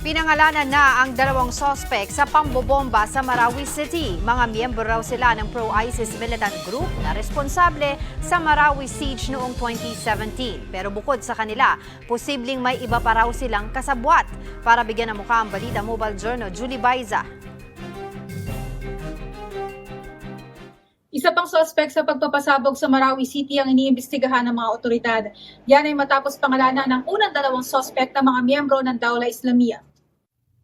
Pinangalanan na ang dalawang sospek sa pambobomba sa Marawi City. Mga miyembro raw sila ng pro-ISIS militant group na responsable sa Marawi siege noong 2017. Pero bukod sa kanila, posibleng may iba pa raw silang kasabwat. Para bigyan ng mukha ang balita Mobile Journal, Julie Baiza. Isa pang suspect sa pagpapasabog sa Marawi City ang iniimbestigahan ng mga otoridad. Yan ay matapos pangalanan ng unang dalawang suspect na mga miyembro ng Daula Islamia.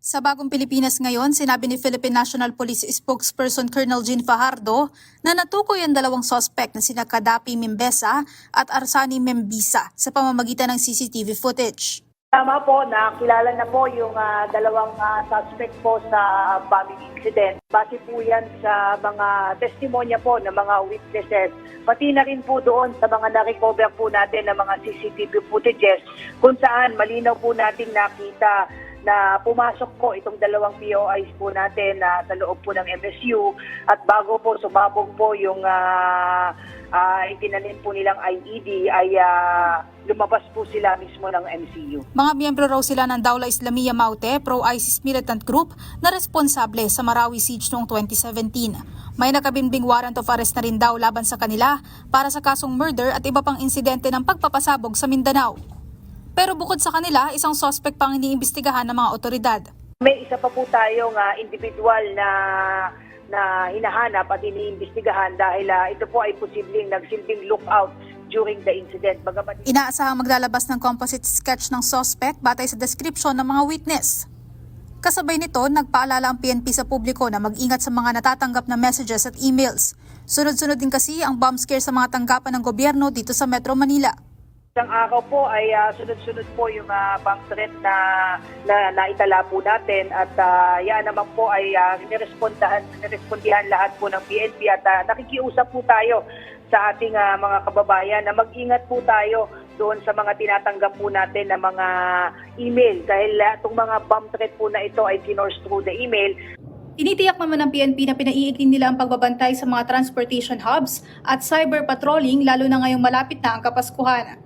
Sa bagong Pilipinas ngayon, sinabi ni Philippine National Police spokesperson Colonel Jean Fajardo na natukoy ang dalawang suspect na sina Kadapi Mimbesa at Arsani Membisa sa pamamagitan ng CCTV footage. Tama po na kilala na po yung ah, dalawang ah, suspect po sa bombing incident. Base po yan sa mga testimonya po ng mga witnesses. Pati na rin po doon sa mga na-recover po natin ng mga CCTV footages kung saan malinaw po nating nakita na pumasok po itong dalawang POIs po natin na sa loob po ng MSU at bago po sumabog po yung uh, itinanim po nilang IED ay ah, lumabas po sila mismo ng MCU. Mga miyembro raw sila ng Daula Islamia Maute, pro-ISIS militant group na responsable sa Marawi siege noong 2017. May nakabimbing warrant of arrest na rin daw laban sa kanila para sa kasong murder at iba pang insidente ng pagpapasabog sa Mindanao. Pero bukod sa kanila, isang suspect pang iniimbestigahan ng mga otoridad. May isa pa po tayong ah, individual na na hinahanap at iniimbestigahan dahil ah, ito po ay posibleng nagsilbing lookout during the incident. Bagamat Inaasahang maglalabas ng composite sketch ng suspect batay sa description ng mga witness. Kasabay nito, nagpaalala ang PNP sa publiko na mag-ingat sa mga natatanggap na messages at emails. Sunod-sunod din kasi ang bomb scare sa mga tanggapan ng gobyerno dito sa Metro Manila. Isang araw po ay ah, sunod-sunod po yung uh, bank threat na, na naitala po natin. At ah, yan naman po ay uh, nirespondahan, nirespondihan lahat po ng PNP at ah, nakikiusap po tayo sa ating ah, mga kababayan na mag-ingat po tayo doon sa mga tinatanggap po natin na mga email. Dahil ah, itong mga bomb threat po na ito ay kinorse through the email. Tinitiyak naman ng PNP na pinaiigting nila ang pagbabantay sa mga transportation hubs at cyber patrolling lalo na ngayong malapit na ang Kapaskuhan.